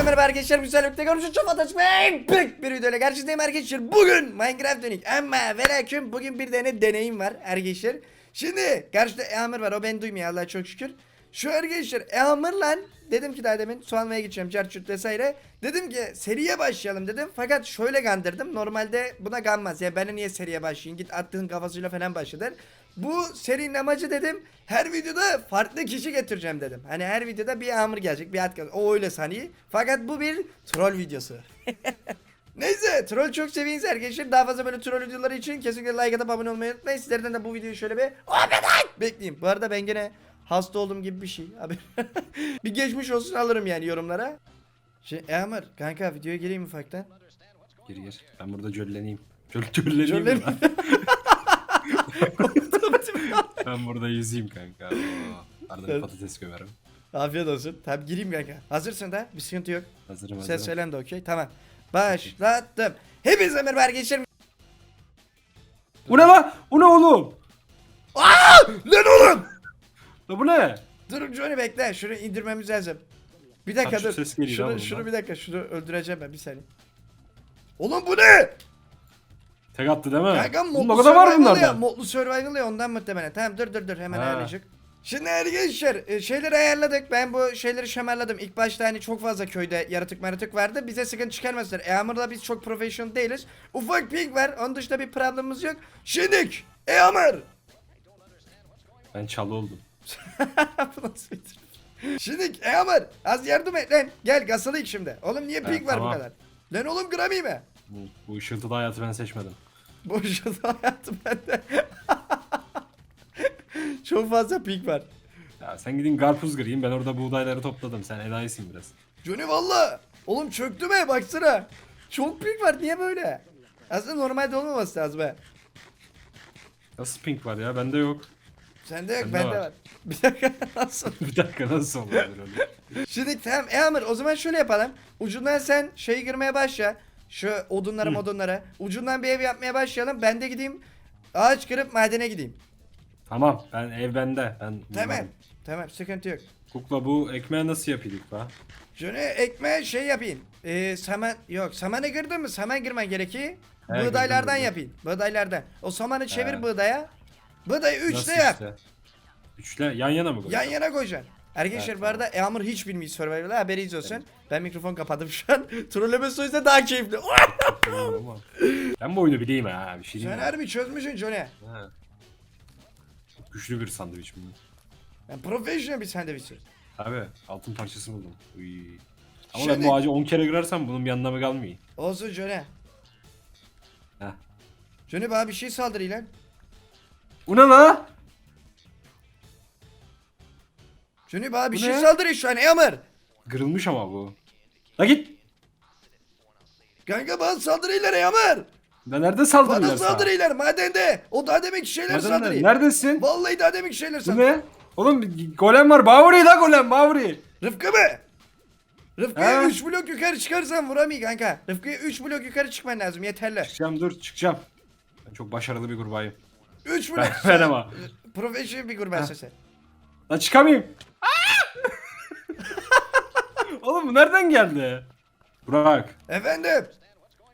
Hepinize merhaba arkadaşlar. Güzel birlikte görüşürüz. Çok ataşmayın. Pek bir videoyla karşınızdayım arkadaşlar. Bugün Minecraft dönük. Ama ve lakin bugün bir tane deneyim var arkadaşlar. Şimdi karşıda Eamur var. O beni duymuyor Allah'a çok şükür. Şu arkadaşlar Eamur'la dedim ki daha demin su almaya gideceğim. Çarçurt vesaire. Dedim ki seriye başlayalım dedim. Fakat şöyle gandırdım. Normalde buna ganmaz. Ya ben niye seriye başlayayım? Git attığın kafasıyla falan başla der. Bu serinin amacı dedim her videoda farklı kişi getireceğim dedim. Hani her videoda bir Amr gelecek bir at gelecek. O öyle saniye. Fakat bu bir troll videosu. Neyse troll çok seviyorsunuz arkadaşlar. Daha fazla böyle troll videoları için kesinlikle like atıp abone olmayı unutmayın. Sizlerden de bu videoyu şöyle bir bekleyeyim. Bu arada ben gene hasta olduğum gibi bir şey. Abi bir geçmiş olsun alırım yani yorumlara. Şey Amr kanka videoya gireyim ufaktan. Gir gir. Ben burada cölleneyim. Cöl cölleneyim. Cöllen- mi lan? ben burada yüzeyim kanka. Oo. Arada bir patates gömerim. Afiyet olsun. Tabi gireyim kanka. Hazırsın da bir sıkıntı yok. Hazırım hazırım. Ses falan da okey. Tamam. Başlattım. Hepinize merhaba arkadaşlar. Bu ne lan? Bu ne oğlum? Lan oğlum! La bu ne? Dur Johnny bekle. Şunu indirmemiz lazım. Bir dakika şu dur. ses geliyor şunu şunu bundan. bir dakika. Şunu öldüreceğim ben bir saniye. Oğlum bu ne? Tek attı değil mi? Kanka Oğlum, modlu ne kadar var survival ya. bunlardan? Modlu survival ya ondan muhtemelen. Tamam dur dur dur hemen ayarlayacak. Şimdi arkadaşlar e, şeyleri ayarladık. Ben bu şeyleri şamarladım. İlk başta hani çok fazla köyde yaratık maratık vardı. Bize sıkıntı çıkarmasınlar. Eamur'la biz çok professional değiliz. Ufak ping var. Onun dışında bir problemimiz yok. Şimdik Eamur. Ben çalı oldum. Bu nasıl bir trik? Şimdi Eamur az yardım et lan. Gel gasalayık şimdi. Oğlum niye ping var bu tamam. kadar? Lan oğlum Grammy mi? Bu, bu ışıltılı hayatı ben seçmedim. Boşuna hayatım bende. Çok fazla ping var. Ya sen gidin karpuz kırayım ben orada buğdayları topladım. Sen enayisin biraz. Johnny valla. Oğlum çöktü be baksana. Çok ping var niye böyle? Aslında normalde olmaması lazım be. Nasıl pink var ya? Bende yok. Sende yok Bende bende var. var. Bir dakika nasıl? Bir dakika nasıl olabilir öyle? Şimdi tamam Eamur o zaman şöyle yapalım. Ucundan sen şeyi girmeye başla. Şu odunlara Hı. modunlara. Ucundan bir ev yapmaya başlayalım. Ben de gideyim. Ağaç kırıp madene gideyim. Tamam ben ev bende. Ben Tamam. bunlarım. Tamam sıkıntı yok. Kukla bu ekmeği nasıl yapıyorduk be? Şunu ekmeğe şey yapayım. Ee, saman yok samanı girdin mi? Saman girmen gerekiyor. He, Buğdaylardan girdim, girdim. yapayım. Buğdaylardan. O samanı çevir He. buğdaya. Buğdayı üçte Nasıl yap. işte? Üçle yan yana mı Yan yana koyacaksın. Arkadaşlar bu arada Eamur hiç bilmiyor Survival'ı haberiniz olsun. Ben mikrofon kapadım şu an. Trollemesi o yüzden daha keyifli. Ben bu oyunu bileyim ha bir şey Sen diyeyim mi? harbi çözmüşsün Johnny. Ha. Güçlü bir sandviç bu. Ben profesyonel bir sandviçim. Abi altın parçası buldum. Uy. Ama ben bu ağacı 10 kere kırarsam bunun bir anlamı kalmıyor. Olsun Johnny. Heh. Johnny bana bir şey saldırıyor lan. Bu ne la? Johnny bana bir Bu şey ne? saldırıyor şu an Eamur. Kırılmış ama bu. La git. Kanka bana saldırıyorlar Eamur. La nerede Bana saldırıyorlar sana? saldırıyorlar madende. O daha demek şeyler Nereden- saldırıyor. Neredesin? Vallahi daha demek şeyler Bu saldırıyor. ne? Oğlum bir golem var. Bavri la golem Bavri. Rıfkı mı? Rıfkı'ya He? 3 blok yukarı çıkarsan vuramıyor kanka. Rıfkı'ya 3 blok yukarı çıkman lazım yeterli. Çıkacağım dur çıkacağım. Ben çok başarılı bir kurbağayım. 3 blok. Ben, ama. Profesyonel bir kurbansın sen. La çıkamayayım. Oğlum bu nereden geldi? Burak. Efendim.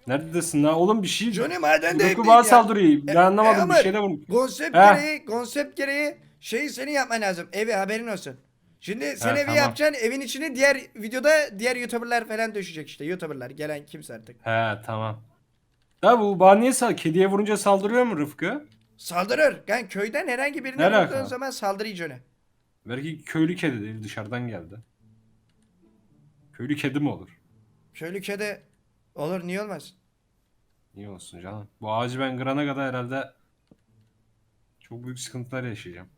Neredesin la? Oğlum bir şey. Johnny madende Bu hep kurbağa ya. saldırıyor. Ben E- anlamadım e bir şeyde vurmuş. Konsept He. gereği, konsept gereği şeyi senin yapman lazım. Evi haberin olsun. Şimdi sen evi tamam. yapacaksın. Evin içine diğer videoda diğer YouTuber'lar falan düşecek işte. YouTuber'lar gelen kimse artık. He tamam. Da bu bana niye sal kediye vurunca saldırıyor mu Rıfkı? Saldırır. Yani köyden herhangi birine Ne alaka? vurduğun zaman saldırıyor Johnny. Belki köylü kedi değil dışarıdan geldi. Köylü kedi mi olur? Köylü kedi olur niye olmaz? Niye olsun canım? Bu ağacı ben kırana kadar herhalde çok büyük sıkıntılar yaşayacağım.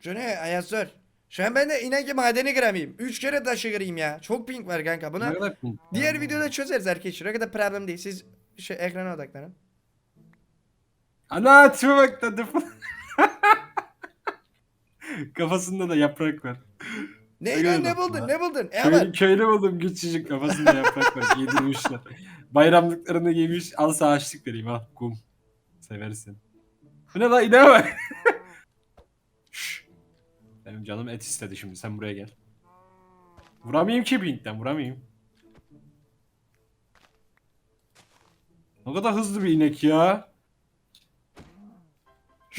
Johnny ayaz zor. Şu an ben de inan ki madeni kıramayayım. 3 kere taşı kırayım ya. Çok ping var kanka buna. Ne kadar. Diğer videoda çözeriz arkadaşlar. O kadar problem değil. Siz şey, ekrana odaklanın. Ana tipe bak. Kafasında da yaprak var. Ne lan ne buldun ne buldun? E Köy, köylü buldum küçücük kafasında yaprak var. Yedirmişler. Bayramlıklarını giymiş. Al sana açlık vereyim al kum. Seversin. Bu ne lan ineğe bak. Benim canım et istedi şimdi sen buraya gel. Vuramayayım ki Pink'ten vuramayayım. Ne kadar hızlı bir inek ya.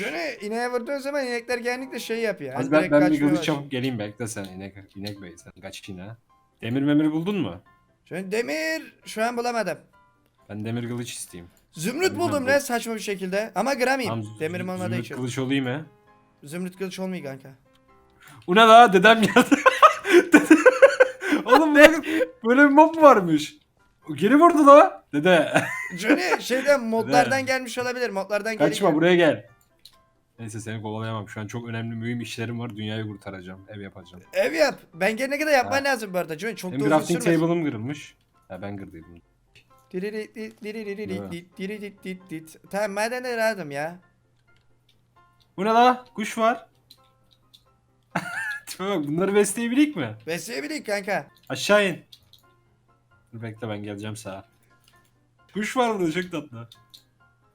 Johnny ineğe vurduğun zaman inekler genellikle şey yapıyor. Hadi Hani ben, ben bir başlıyor. çabuk geleyim bekle sen inek, inek bey sen kaç yine. Demir memir buldun mu? Johnny demir şu an bulamadım. Ben demir kılıç isteyeyim. Zümrüt buldum bu. ne saçma bir şekilde. Ama gramıyım. Tamam, Demirim olmadığı zümrüt için. kılıç olayım mı? Zümrüt kılıç olmuyor kanka. Bu ne la dedem geldi. Oğlum böyle, böyle bir mob varmış? Geri vurdu la. Dede. Johnny şeyden modlardan gelmiş olabilir. Modlardan Kaçma geliyor. buraya gel. Neyse seni kovalayamam. Şu an çok önemli mühim işlerim var. Dünyayı kurtaracağım. Ev yapacağım. Ev yap. Ben gelene kadar yapman lazım bu arada Johnny. Çok da uzun crafting sürmez. table'ım kırılmış. Ha ben kırdıydım. Tamam madende rahatım ya. Bu ne la? Kuş var. Tipe bak bunları besleyebilik mi? Besleyebilir kanka. Aşağı in. Dur bekle ben geleceğim sağa. Kuş var burada çok tatlı.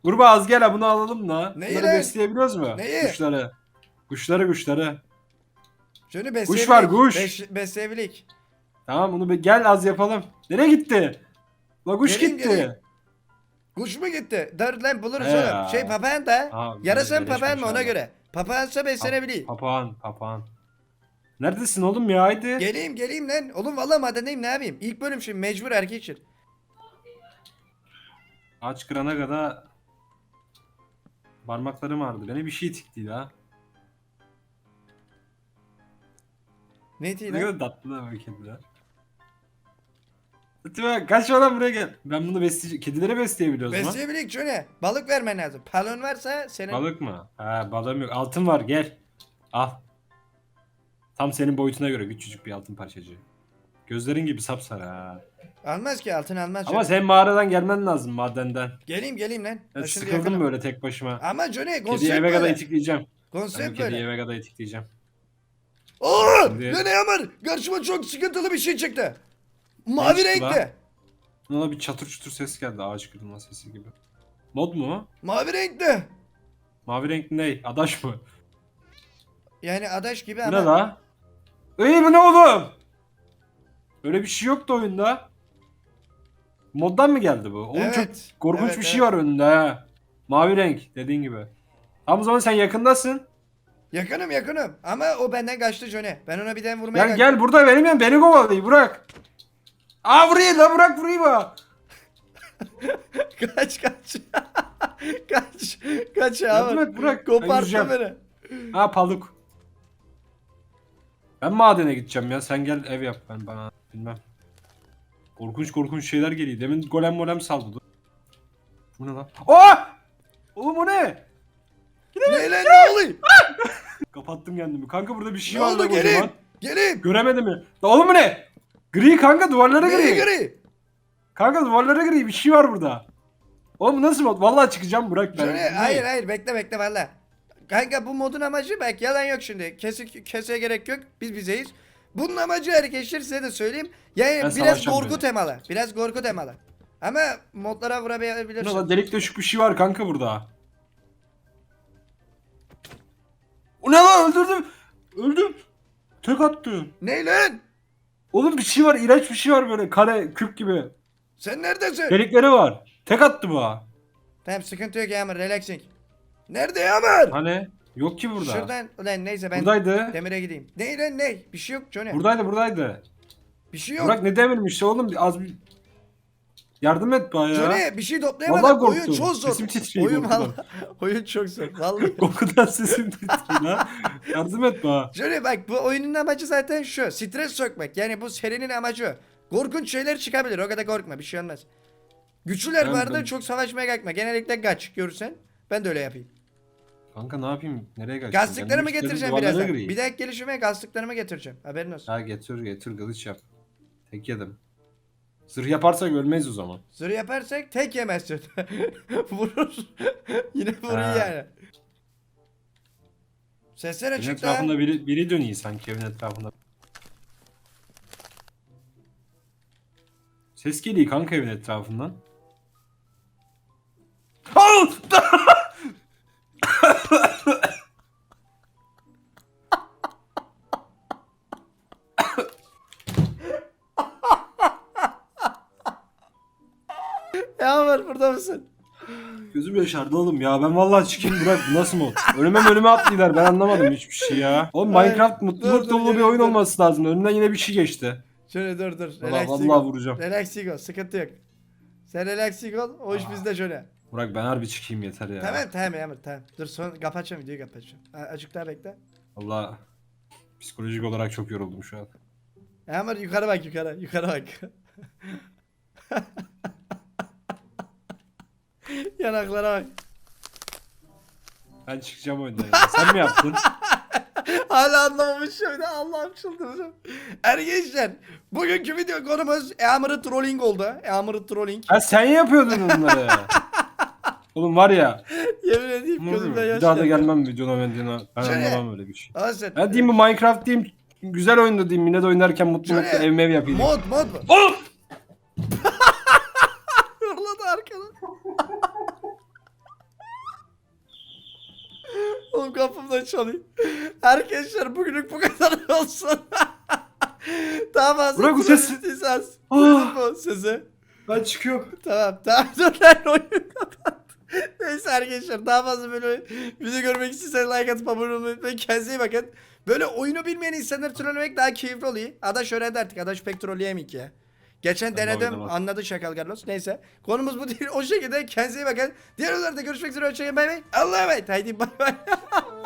Kurbağa az gel ha bunu alalım da. Neyi Bunları lan? besleyebiliyoruz mu? Neyi? Kuşları. Kuşları kuşları. Johnny besleyebilir. var, kuş. Bes- besleyebilir. Tamam bunu be- gel az yapalım. Nereye gitti? La kuş Geleyim, gitti. geleyim. Kuş mu gitti? Dur lan buluruz He oğlum. ya. Şey papağan da. Aa, Yarasın birleşmiş papağan mı ona abi. göre. Papağansa beslenebilir. Papağan papağan. Neredesin oğlum ya haydi. Geleyim geleyim lan. Oğlum valla madendeyim ne yapayım? İlk bölüm şimdi mecbur erkek için. Ağaç kırana kadar parmaklarım ağrıdı. Beni bir şey tikti ha. Ne diyor Ne lan? kadar tatlı da böyle kediler. Lütfen kaçma lan buraya gel. Ben bunu besleyeceğim. Kedilere besleyebiliyoruz mu? Besleyebilir Johnny. Balık vermen lazım. Palon varsa senin. Balık mı? Ha balığım yok. Altın var gel. Al. Tam senin boyutuna göre küçücük bir altın parçacığı. Gözlerin gibi sapsarı ha. Almaz ki altın almaz. Ama Johnny. sen mağaradan gelmen lazım madenden. Geleyim geleyim lan. Ben sıkıldım yakınım. böyle tek başıma. Ama Johnny Kediyi konsept eve kadar böyle. itikleyeceğim. Ben bu Konsept kediyi böyle. eve kadar itikleyeceğim. Oo! Şimdi- Lan Yağmur! Karşıma çok sıkıntılı bir şey çıktı. Mavi çıktı lan? renkli. Ona bir çatır çutur ses geldi ağaç kırılma sesi gibi. Mod mu? o? Mavi renkli. Mavi renk ne? Adaş mı? Yani adaş gibi Bu ama. ne la? Ey bu ne oğlum? Öyle bir şey yoktu oyunda. Moddan mı geldi bu? Oğlum çok Evet, korkunç evet, bir şey evet. var önünde ha. Mavi renk dediğin gibi. Tam o zaman sen yakındasın. Yakınım yakınım. Ama o benden kaçtı Johnny. Ben ona bir tane vurmaya Gel kalktım. gel burada benim yan beni kovalıyor bırak. Aa vurayım la bırak vurayım ha. kaç kaç. kaç. Kaç Yardım Yağmur. et bırak. Koparttı beni. Ha paluk. Ben madene gideceğim ya. Sen gel ev yap ben bana bilmem. Korkunç korkunç şeyler geliyor. Demin golem molem saldı. Dur. Bu ne lan? Aa! Oğlum o ne? Ne lan ne oluyor? Kapattım kendimi. Kanka burada bir şey Ne var oldu geleyim? kocaman. Geleyim. Göremedim mi? La oğlum bu ne? Gri kanka duvarlara gri. gri? Kanka duvarlara gri bir şey var burada. Oğlum nasıl mod? Vallahi çıkacağım bırak ben. Ne? hayır hayır bekle bekle valla. Kanka bu modun amacı belki yalan yok şimdi. Kesik keseye gerek yok. Biz bizeyiz. Bunun amacı arkadaşlar size de söyleyeyim. Yani Ben biraz savaşacağım korku böyle. temalı. Biraz korku temalı. Ama modlara vurabilirsin. lan? Delik deşik bir şey var kanka burada. O ne lan öldürdüm. Öldüm. Tek attı. Ne lan? Oğlum bir şey var iğrenç bir şey var böyle kare küp gibi. Sen neredesin? Delikleri var. Tek attı bu ha. Tamam sıkıntı yok Yağmur relaxing. Nerede Yağmur? Hani yok ki burada. Şuradan ulan neyse ben Buradaydı. demire gideyim. Ne lan ne? Bir şey yok Johnny. Buradaydı buradaydı. bir şey yok. Burak ne demirmiş oğlum az bir yardım et bana ya. Johnny bir şey Vallahi toplayamadım. korktum. Oyun çok zor. Sesim titriyor Oyun korkudan. valla. Oyun çok zor. Vallahi. Korkudan sesim titriyor lan. Yardım et bana. Johnny bak bu oyunun amacı zaten şu. Stres sökmek. Yani bu serinin amacı. o. Korkunç şeyler çıkabilir. O kadar korkma. Bir şey olmaz. Güçlüler Ben- vardı ben- çok savaşmaya kalkma. Genellikle kaç görürsen. Ben de öyle yapayım. Kanka ne yapayım? Nereye kaçtın? Gazlıklarımı getireceğim duvarlara birazdan. gireyim. Bir dahaki gelişime gazlıklarımı getireceğim. Haberin olsun. Ha getir getir kılıç yap. Tek yedim. Zırh yaparsak ölmeyiz o zaman. Zırh yaparsak tek yemezsin. Vurur. Yine vurur Ha. yani. Sesler Evin açık da. etrafında biri, biri dönüyor sanki evin etrafında. Ses geliyor kanka evin etrafından. Al! Yağmur burada mısın? Gözüm yaşardı oğlum ya. Ben vallahi çıkayım bırak. Bu nasıl mod? Önüme önüme atlıyorlar. Ben anlamadım hiçbir şey ya. Oğlum Hayır. Minecraft mutluluk dur, dolu bir oyun dur. olması lazım. Önümden yine bir şey geçti. Şöyle dur dur. Relax vallahi vuracağım. Relax ol. Sıkıntı yok. Sen relax ol. O iş bizde şöyle. Burak ben harbi çıkayım yeter ya. Tamam tamam Yağmur tamam. Dur son kapatacağım videoyu kapatacağım. A- Azıcık daha bekle. Allah psikolojik olarak çok yoruldum şu an. Yağmur yukarı bak yukarı. Yukarı bak. Yanaklara bak. Ben çıkacağım oyundan ya. Sen mi yaptın? Hala anlamamışım bir de Allah'ım çıldıracağım. Arkadaşlar bugünkü video konumuz Yağmur'u trolling oldu. Yağmur'u trolling. Ha sen yapıyordun bunları. Oğlum var ya. Yemin edeyim gözümden yaş Bir daha da geldi. gelmem videona videona. Ben Şöyle. anlamam öyle bir şey. Olsun. Ben diyeyim bu Minecraft diyeyim. Güzel oyunda diyeyim. Yine de oynarken mutlu Şöyle. mutlu ev mev yapayım. Mod mod mod. Oh! Oğlum kapımda çalıyor. Arkadaşlar bugünlük bu kadar olsun. Daha fazla Bırak bu sesi. istiyorsanız Ah. duydun mu sesi? Ben çıkıyorum. Tamam tamam dur lan oyunu kapat. Neyse arkadaşlar daha fazla böyle video görmek istiyorsanız like atıp abone olmayı unutmayın. Kendinize iyi bakın. Böyle oyunu bilmeyen insanları trollemek daha keyifli oluyor. Adaş öğrendi artık. Adaş pek trolleyemeyik ya. Geçen Ben de denedim anladı Şakal Carlos. Neyse konumuz bu değil. O şekilde kendinize iyi bakın. Diğer videolarda görüşmek üzere. Hoşçakalın. Bay bay. Allah'a emanet. Haydi bay bay.